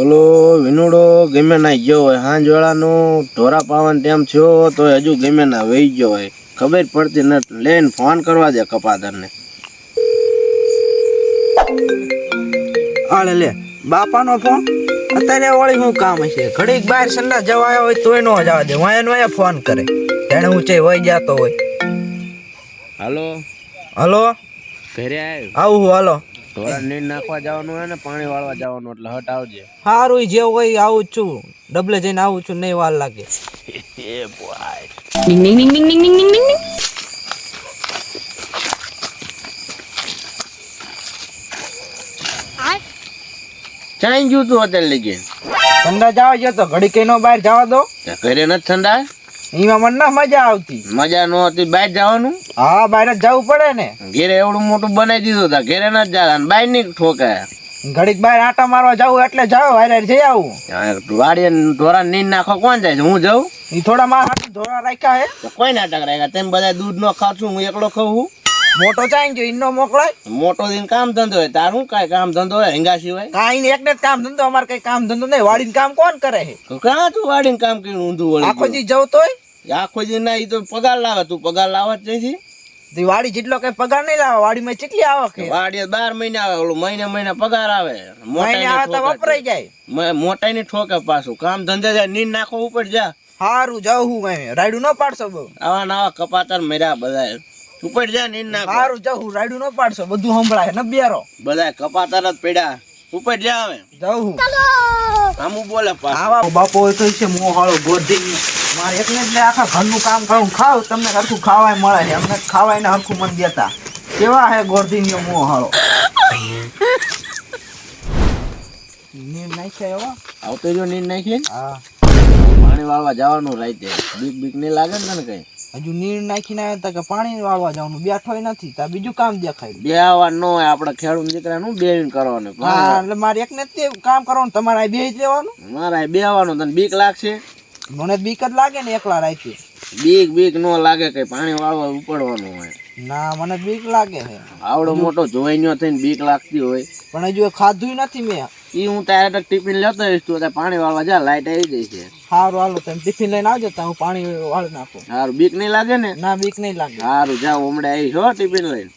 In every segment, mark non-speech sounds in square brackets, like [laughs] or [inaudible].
ઓલો વિનુડો ગમે ના ગયો હોય હાંજ વેળાનો ઢોરા પાવાનો ટાઈમ થયો તો હજુ ગમે ના વહી ગયો હોય. ખબર પડતી નથી. લઈને ફોન કરવા દે કપાદરને. આલે લે બાપાનો ફોન? અત્યારે વળી શું કામ હશે? ઘડીક બહાર સંડા જવા આવ્યા હોય તોય નો જવા દે. વાયા નો ફોન કરે. તેણે ઊંચે વહી જાતો હોય. હાલો? હલો? ઘરે આવ્યો આવું હાલો. ઢોરા નીર નાખવા જવાનું હોય ને પાણી વાળવા જવાનું એટલે હટ આવજે. સારું જે હોય આવું છું. ડબલે જઈને આવું છું નહીં વાર લાગે. [laughs] એ બોય નિંગ નિંગ તું હોટેલ લઈ ગઈ ઠંડા જવા ગયો તો ઘડી કઈ નો બહાર જવા દો. ઘરે નથી ઠંડા? એમાં મને ના મજા આવતી. મજા ન હતી બહાર જવાનું? હા બહાર જ જવું પડે ને. ઘેરે એવડું મોટું બનાવી દીધું હતા ઘેરે નથી જતા બહારની ઠોકાય. ઘડીક બહાર આટા મારવા જવું એટલે જાવ હારે જઈ આવું. વાડીએ ઢોરા નીંદ નાખો કોણ જાય છે? હું જાઉં? એ થોડા મારા હાથ ધોરા રાખ્યા હે. કોઈ નાટક રાખ્યા? તેમ બધા દૂધ નો ખાવ છું હું એકલો ખાઉં મોટો ચાઈ ગયો ઈનો મોકલાય મોટો દિન કામ ધંધો હોય તારું કાંઈ કામ ધંધો હોય હિંગા સિવાય? કાંઈ ને એકને જ કામ ધંધો અમારે કઈ કામ ધંધો નહીં. વાડીને કામ કોણ કરે છે? કાં તું વાડીને કામ કરીને ઊંધું વળી આખો? દી જવું તોય આખો દી ના ઈ તો પગાર લાવે તું પગાર લાવે જ નથી વાડી જેટલો કઈ પગાર નહીં લાવે વાડીમાં કેટલી આવક છે? વાડીએ બાર મહિને આવે ઓલું મહિને મહિને પગાર આવે. મહિને આવે તો વપરાઈ જાય. મોટાઈ ની ઠોકે પાછું. કામ ધંધે જાય નીર નાખો ઉપર જા. હારું જાઉં હું રાયડું ન પાડશો બહુ? આવા નવા કપાતર મર્યા બધા ઉપર જા નીન ના સારું જા હું રાયડું ન પાડશો બધું સંભળાય. ને બેરો. બધા કપાતર જ પડ્યા ઉપર જા આવે જાઉં હું. આમ બોલે પા આવા બાપો હોય તો છે મોહાળો ગોધી મારે એકને એટલે આખા ઘરનું કામ કરું. ખાવ તમને હરખું ખાવાય મળે છે. અમને ખાવાય ને હરખું મન દેતા. કેવા હે ગોરધીનીઓ મોહાળો નીર નાખ્યા એવા આવતો જો નીર નાખીએ ને? હા. પાણી વાળવા જવાનું રાતે બીક બીક નહીં લાગે ને તને કઈ? હજુ નીર નાખીને આવ્યા તા કે પાણી વાળવા જવાનું. બેઠો નથી. તા બીજું કામ દેખાય. બે આવવા ન હોય આપડે ખેડૂત દીકરાનું બે કરવાનું. હા એટલે મારે એકને ને તે કામ કરવાનું. તમારે બે જ લેવાનું? મારા બે આવવાનું તને બીક લાગશે? મને બીક જ લાગે ને એકલા રાખી બીક બીક ન લાગે કઈ પાણી વાળવા ઉપડવાનું હોય. ના મને બીક લાગે છે આવડો મોટો જોઈ નો થઈને બીક લાગતી હોય. પણ હજુ ખાધું નથી મેં. ઈ હું તારે ટિફિન લેતો હોઈશ તું પાણી વાળવા જા લાઈટ આવી જાય છે. સારું હાલો તમે ટિફિન લઈને આવજો તો હું પાણી વાળી નાખું. સારું બીક નહીં લાગે ને? ના બીક નહીં લાગે. સારું જા હમણાં આવીશ હો ટિફિન લઈને.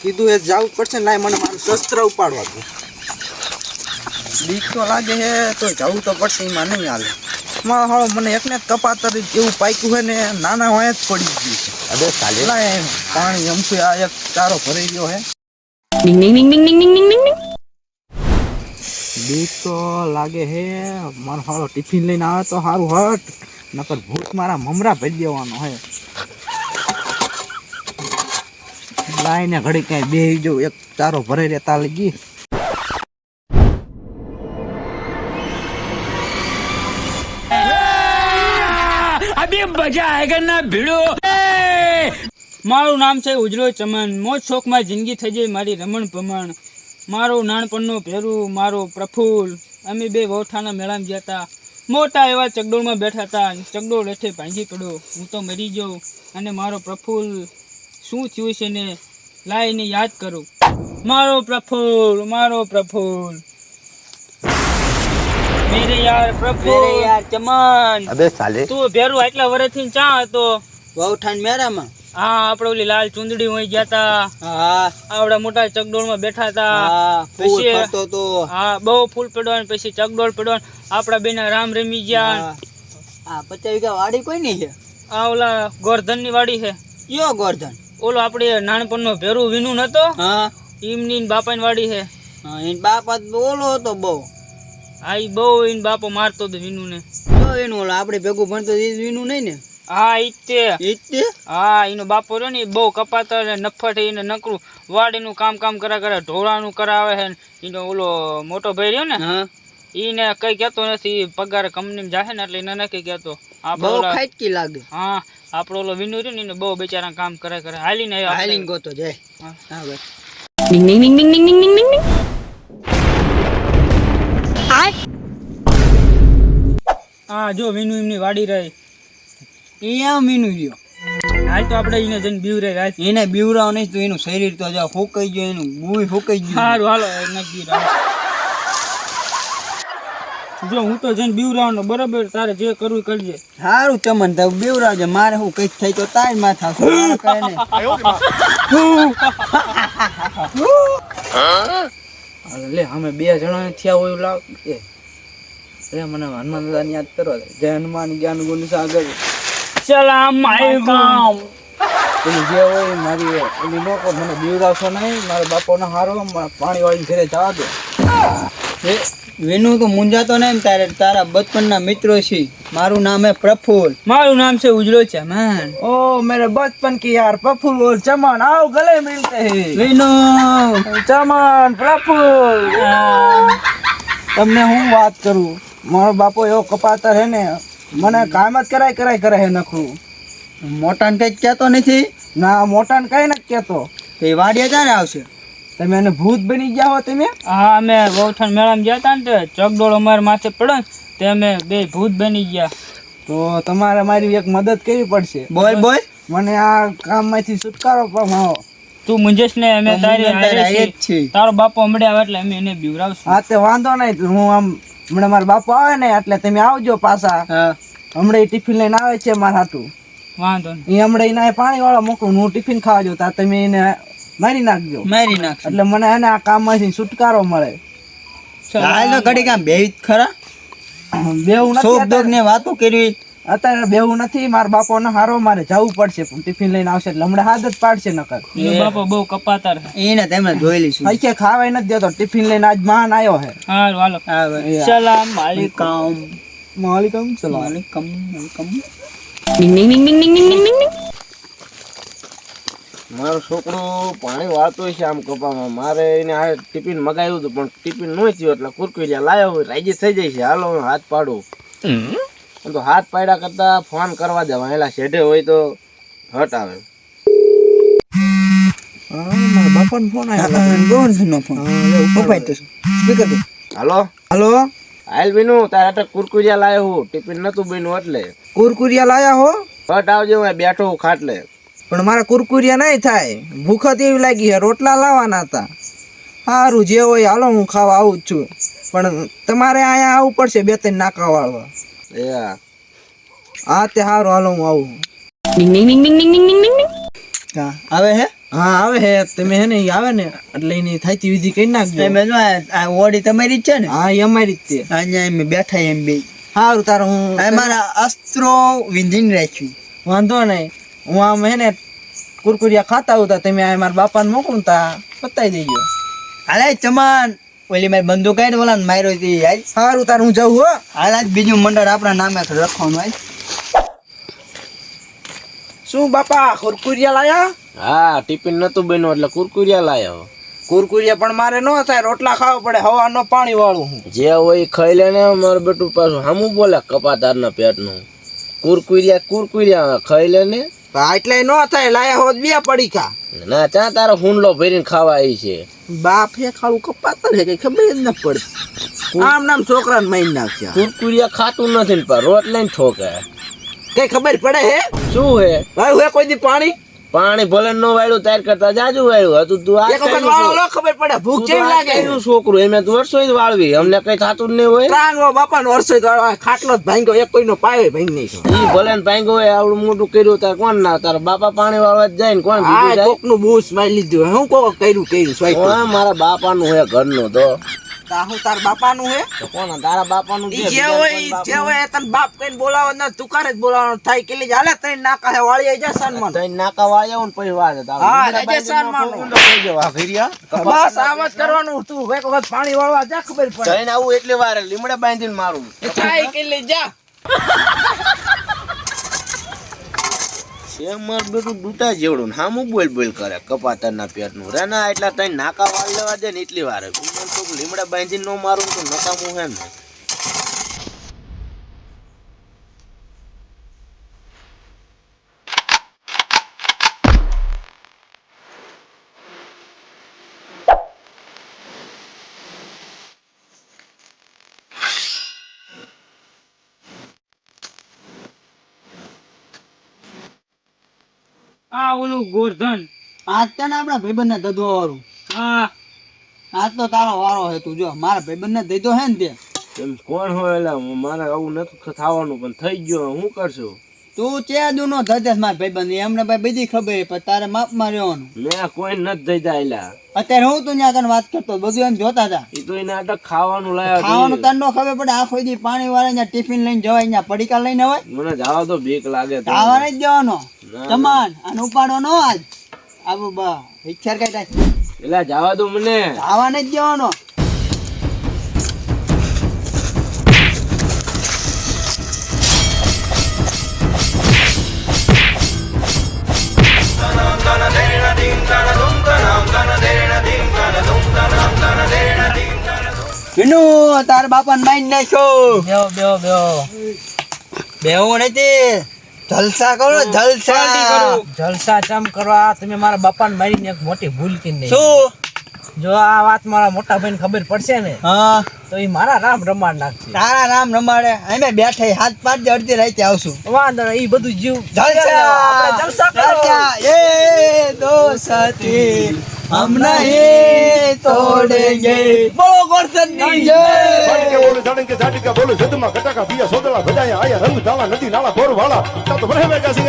કીધું એ જવું પડશે ના મને મારું શસ્ત્ર ઉપાડવા દો. બીક તો લાગે છે તો જવું તો પડશે એમાં નહીં હાલે. માં હાલો મને એકને કપાતર જેવું પાક્યું હોય ને નાના હોય જ પડી ગયું છે. અબે કાલે? એમ પાણી અમથું આ એક ચારો ભરાઈ ગયો હે. Ding ding ding ding ding ding ding ding. બીક તો લાગે હે મારો હારો ટિફિન લઈને આવે તો સારું હટ નકર ભૂત મારા મમરા ભરી દેવાનો હે લાઈને ઘડી ક્યાંય બે જો એક ચારો ભરાઈ રહેતા લગી अभी मजा आएगा ना भिड़ो મારું નામ છે ઉજળો ચમન. મોજ શોખમાં જિંદગી થઈ જાય મારી રમણ ભમણ. મારો નાનપણનો પહેરું મારો પ્રફુલ્લ. અમે બે વૌઠાના મેળામાં ગયા હતા. મોટા એવા ચકડોળમાં બેઠા હતા. ચકડોળ હેઠે ભાંગી પડ્યો. હું તો મરી ગયો. અને મારો પ્રફુલ્લ શું થયું છે ને લાઈને યાદ કરું. મારો પ્રફુલ્લ મારો પ્રફુલ્લ. મેરે યાર પ્રફુલ્લ. યાર ચમન. અબે સાલે. તું ભેરું આટલા વર્ષથી ચા હતો? વહુઠાણ મેરામાં હા આપડે ઓલી લાલ ચુંદડી હોય ગયા તા. હા. આવડા મોટા ચકડોળમાં બેઠા તા. પછી- તો. હા બહુ ફૂલ પડવાનું પછી ચકડોળ પડવાનું. આપડા બેના રામ રમી ગયા. હા. પચાસ વીઘા વાડી કોઈ નહીં છે? આ ઓલા ગોરધનની વાડી છે. યો ગોરધન? ઓલો આપડે નાનપણ નો ભેરું વિનુ નતો? હા. એમની બાપા ની વાડી છે. હા એન બાપા તો ઓલો હતો બહુ. ઈ બહુ એન બાપો મારતો હતો વિનુ ને એનું ઓલો? આપણે ભેગું ભણતો વીનું નહીં ને? હા ઈતે જ તે એ જ તે હા એનો બાપો રહ્યો ને ઈ બહુ કપાતર ને નફટ એને નકરું. વાડીનું કામ કામ કરા કરે ઢોળાનું કરાવે છે એનો ઓલો મોટો ભાઈ રહ્યો ને એને ઈને કઈ કહેતો નથી પગાર કંપની જાહે ને એટલે એને નથી કહેતો. બહુ ખાટકી લાગે. હા આપણો ઓલો વિનુ રહ્યો ને એને બહુ બિચારા કામ કરે કરે. હાલીને. હાલીન ગોતો જાય. હા. હા જો વિનુ એમની વાડી રહી. અહીંયા મીનું રહ્યો હાલ તો આપણે એને જઈને બીવરે રાખ એને બીવરાવ નહીં તો એનું શરીર તો જો ફૂકાઈ ગયું એનું બુય ફૂકાઈ ગયું. સારું હાલો એને બીવરાવ જો હું તો જઈને બીવરાવનો બરાબર તારે જે કરવું કરજે. સારું ચમન તો બીવરાવજે મારે હું કઈ થાય તો તાર માથા. લે અમે બે જણા થયા હોય લાગે. લે મને હનુમાન દાદાની યાદ કરવા દે જય હનુમાન જ્ઞાન ગુણ સાગર. સલામ આલેકુમ પેલી જે હોય એ મારી એની નો કહો મને બીવડાવશો નહીં મારા બાપોનો હારો પાણી વાળી ઘરે જવા દો એ વિનુ તો મૂંઝાતો નહીં ને તારે તારા બચપનના મિત્રો છે મારું નામ હે પ્રફુલ મારું નામ છે ઉજળો ચમાન ओ मेरे बचपन की यार प्रफुल्ल और चमन आओ गले मिलते हैं વિનુ ચમન પ્રફુલ્લ તમને હું વાત કરું મારો બાપો એવો કપાતર હે ને મને કામ જ કરાય કરાય કરાય હે નખરું. મોટાને કંઈક કહેતો નથી? ના મોટા ને કઈ નથી કેતો તો એ વાડિયા ક્યારે આવશે? તમે એને ભૂત બની ગયા હો તમે? હા અમે ગૌઠણ મેળામાં ગયા હતા ને ચકડોળ અમારે માથે પડે ને તે અમે બે ભૂત બની ગયા. તો તમારે મારી એક મદદ કરવી પડશે. બોલ બોલ. મને આ કામમાંથી છુટકારો પામાવો તું મુંજેશ ને અમે તારી તારે બાપો હમણાં આવે એટલે અમે એને બીવરાવશું હા તે વાંધો નહીં. હું આમ હમણાં મારા બાપુ આવે ને એટલે તમે આવજો પાછા. હમણાં એ ટિફિન લઈને આવે છે મારા હાટું. વાંધો નહીં. એ હમણાં એના પાણી વાળા મોકલું હું ટિફિન ખાવા જો ત્યાં તમે એને મારી નાખજો. મારી નાખ એટલે મને એને આ કામમાંથી છુટકારો મળે. હાલ તો ઘડી કામ બે ખરા. બેવું નથી શોખ દોખ ને વાતો કરવી અત્યારે બેવું નથી મારા બાપો ને હારો મારે જવું પડશે પણ ટિફિન લઈને આવશે એટલે હાથ જ પાડશે નકર. બાપો બહુ કપાતર એને તમે જોઈ લીધું અહીંકે ખાવાય નથી દેતો ટિફિન લઈને આજ માન આવ્યો હે. હારું હાલો. સલામ માલિકમ. માલિકમ સલામ માલિકમ માલિકમ. નિંગ નિંગ નિંગ નિંગ નિંગ નિંગ નિંગ મારો છોકરો પાણી વાતો છે આમ કપામાં. મારે એને આ ટિફિન મગાવ્યું હતું પણ ટિફિન નો થયું એટલે કુરકુરિયા લાવ્યો રાજી થઈ જાય છે. હાલો હાથ પાડું. તો હાથ પાડ્યા કરતા ફોન કરવા જવા એલા શેઢે હોય તો હટ આવે. મારા બાપાનો ફોન આવ્યો ફોન. તો સ્પીકર હાલો? હલો? હાલ બીનું તારે હાટે કુરકુરિયા લાયો હું. ટિફિન નતું બીનું એટલે. કુરકુરિયા લાયા હો? હટ આવજે હું બેઠો હું ખાટલે. પણ મારા કુરકુરિયા નહીં થાય. ભૂખ જ એવી લાગી છે રોટલા લાવવાના હતા. સારું જે હોય હાલો હું ખાવા આવું જ છું. પણ તમારે અહીંયા આવવું પડશે બે ત્રણ નાકા વાળવા. હા તે હારું હાલો હું આવું. ડિંગ ડિંગ ડિંગ ડિંગ ડિંગ ડિંગ ડિંગ હા આવે હે? હા આવે હે. તમે હે ને આવે ને એટલે એની થાતી વિધિ કરી નાખજો. તમે જો આ ઓડી તમારી જ છે ને? હા એ અમારી જ છે. અહીંયા એમ બેઠા એમ બે. સારું તાર હું મારા અસ્ત્રો વિંધીને રાખ્યું. વાંધો નહીં. હું આમ હે ને કુરકુરિયા ખાતા આવતા તમે આ મારા બાપાને મોકલું તા બતાવી દેજો. અરે ચમાન! ઓલી મારી બંદૂક આઈ ઓલા માર્યો હતી હાલ સારું તાર હું જાઉં હો. હાલ આજ બીજું મંડળ આપણા નામે લખવાનું આજ શું બાપા કુરકુરિયા લાયા? હા ટિફિન નતું બન્યું એટલે કુરકુરિયા લાયો. કુરકુરિયા પણ મારે ન થાય રોટલા ખાવા પડે હવાનો પાણી વાળું હું. જે હોય ખાઈ લે ને મારું બેટું પાછું હામું બોલે કપાતારના પેટનું. કુરકુરિયા કુરકુરિયા ખાઈ લે ને. એટલે ન થાય લાયા હોત બે પડીકા. ના ત્યાં તારો હુંડલો ભરીને ખાવા આવી છે. બાપ હે ખાલું કપાતર હે કઈ ખબર જ ન પડતી આમ નામ છોકરાને મારી નાખ્યા. કુરકુરિયા ખાતું નથી પણ રોટ લઈને ઠોકે. કઈ ખબર પડે હે? શું હે? ભાઈ હે કોઈ દી પાણી? પાણી ભલે ન વાળ્યું તાર કરતા જાજુ વાળ્યું. હતું તું આ ખબર પડે ભૂખ કેવી લાગે. છોકરું એમે તું જ વાળવી. અમને કઈ થતું નહીં હોય. પ્રાંગો બાપા નો વર્ષો ખાટલો જ ભાંગ્યો એક કોઈનો પાયો ભાંગ નહીં. ઈ ભલે ને ભાંગો હોય આવડું મોટું કર્યું તાર કોણ ના? તાર બાપા પાણી વાળવા જાય ને કોણ બીજું જાય? કોકનું બૂસ મારી લીધું. હું કોક કર્યું કર્યું સ્વાઈ બાપા મારા બાપાનું ઘરનું તો. હું તાર બાપા નું હે? તો કોણ તારા બાપાનું જે હોય જે હોય તને બાપ કઈ બોલાવો ના તુકારે જ બોલાવવાનો. થાય કે લીધે હાલે તઈ નાકા હે વાળી આઈ જા સન્માન તઈ નાકા વાળ્યા ને પછી વાળે તારા હા, લીમડા રાજસ્થાન ઊંડો થઈ ગયો, આ બસ આમ કરવાનું તું. એક વખત પાણી વાળવા જા ખબર પડે. જઈને આવું એટલે વારે. લીમડા બાંધીને મારું. થાય કે જા. છે માર બેટું ડૂટા જેવડું ને હામું બોલ બોલ કરે કપાતરના પેટનું. રે ના, એટલા તઈ નાકા વાળ લેવા દે ને એટલી વારે. લીમડા બાંધીને નો મારું તો નકામું હે ને. આ ઓલું ગોરધન. આજ તને આપણા ભાઈબંધ ને દધવા વાળું. હા. આજ તો તારો વારો હે તું જો મારા ભાઈબંધ ને દઈ હે ને તે. કોણ હોય એટલે મારે આવું નથી થવાનું પણ થઈ ગયો હું કરશું? તું ચે દુનો માર ભાઈ બંધ એમને ભાઈ બધી ખબર પણ તારે માપમાં રહેવાનું મેં કોઈ નથી થઈ જાય એલા અત્યારે હું તું ત્યાં આગળ વાત કરતો બધું એમ જોતા હતા. એ તો એને આટક ખાવાનું લાયા ખાવાનું તને નો ખબર પડે આખો દી પાણી વાળા ત્યાં ટિફિન લઈને જવાય ત્યાં પડીકા લઈને હોય? મને જવા તો બીક લાગે ખાવા જ દેવાનો ના, ચમાન અને ઉપાડવાનો આજ. આવું બા ઈચ્છા કઈ થાય. એટલે જવા દો મને. ખાવા જ દેવાનો વિનુ બાપા બાપાને મારી નાખ્યો. બેહો બેહો બેહો. બેવું નથી. જલસા કરો જલસા. જલસા ચમ કરવા? તમે મારા બાપાને મારીને એક મોટી ભૂલ કરી નહીં. શું? જો આ વાત મારા મોટા ભાઈને ખબર પડશે ને હા. તો એ મારા રામ રમાડ નાખશે. તારા રામ રમાડે. અમે બેઠે હાથ દે અડધી રાતે આવશું. વાંધો નહીં, બધું જીવ. જલસા. જલસા કરો. એ દોસ્તી. હમ નહીં તોડેંગે બોલો ગોરધનની જય. કે બોલે ઝાડકે ઝાડકા બોલે. જદમાં કટાકા પિયા સોદળા ભજાયા આયા રંગ ધાવા નદી નાળા બોર વાળા તા ભરે મેગા સિંગા